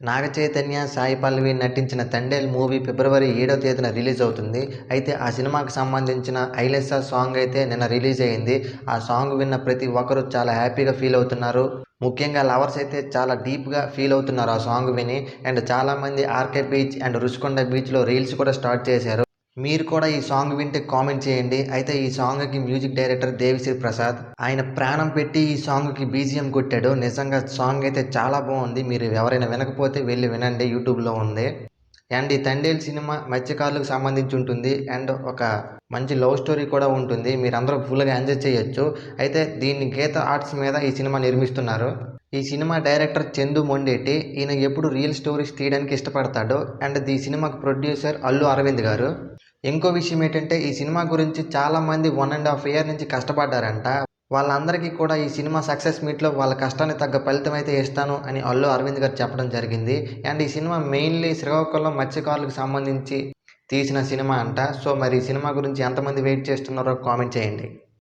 నాగ చైతన్య సాయి పల్లవి నటించిన తండేల్ మూవీ ఫిబ్రవరి ఏడవ తేదీన రిలీజ్ అవుతుంది. అయితే ఆ సినిమాకి సంబంధించిన ఐలెస్సా సాంగ్ అయితే నిన్న రిలీజ్ అయింది. ఆ సాంగ్ విన్న ప్రతి ఒక్కరూ చాలా హ్యాపీగా ఫీల్ అవుతున్నారు. ముఖ్యంగా లవర్స్ అయితే చాలా డీప్గా ఫీల్ అవుతున్నారు ఆ సాంగ్ విని. అండ్ చాలామంది ఆర్కే బీచ్ అండ్ రుషికొండ బీచ్లో రీల్స్ కూడా స్టార్ట్ చేశారు. మీరు కూడా ఈ సాంగ్ వింటే కామెంట్ చేయండి. అయితే ఈ సాంగ్కి మ్యూజిక్ డైరెక్టర్ దేవిశ్రీ ప్రసాద్. ఆయన ప్రాణం పెట్టి ఈ సాంగ్కి బీజిఎం కొట్టాడు. నిజంగా సాంగ్ అయితే చాలా బాగుంది. మీరు ఎవరైనా వినకపోతే వెళ్ళి వినండి. యూట్యూబ్లో ఉంది. అండ్ ఈ తండేల్ సినిమా మత్స్యకారులకు సంబంధించి ఉంటుంది. అండ్ ఒక మంచి లవ్ స్టోరీ కూడా ఉంటుంది. మీరు అందరూ ఫుల్గా ఎంజాయ్ చేయొచ్చు. అయితే దీన్ని గీత ఆర్ట్స్ మీద ఈ సినిమా నిర్మిస్తున్నారు. ఈ సినిమా డైరెక్టర్ చందు మొండేటి. ఈయన ఎప్పుడు రియల్ స్టోరీస్ తీయడానికి ఇష్టపడతాడు అండ్ ఈ సినిమాకి ప్రొడ్యూసర్ అల్లు అరవింద్ గారు. ఇంకో విషయం ఏంటంటే ఈ సినిమా గురించి చాలామంది వన్ అండ్ హాఫ్ ఇయర్ నుంచి కష్టపడ్డారంట. వాళ్ళందరికీ కూడా ఈ సినిమా సక్సెస్ మీట్లో వాళ్ళ కష్టానికి తగ్గ ఫలితం అయితే ఇస్తాను అని అల్లు అరవింద్ గారు చెప్పడం జరిగింది. అండ్ ఈ సినిమా మెయిన్లీ శ్రీకాకుళం మత్స్యకారులకు సంబంధించి తీసిన సినిమా అంట. సో మరి ఈ సినిమా గురించి ఎంతమంది వెయిట్ చేస్తున్నారో కామెంట్ చేయండి.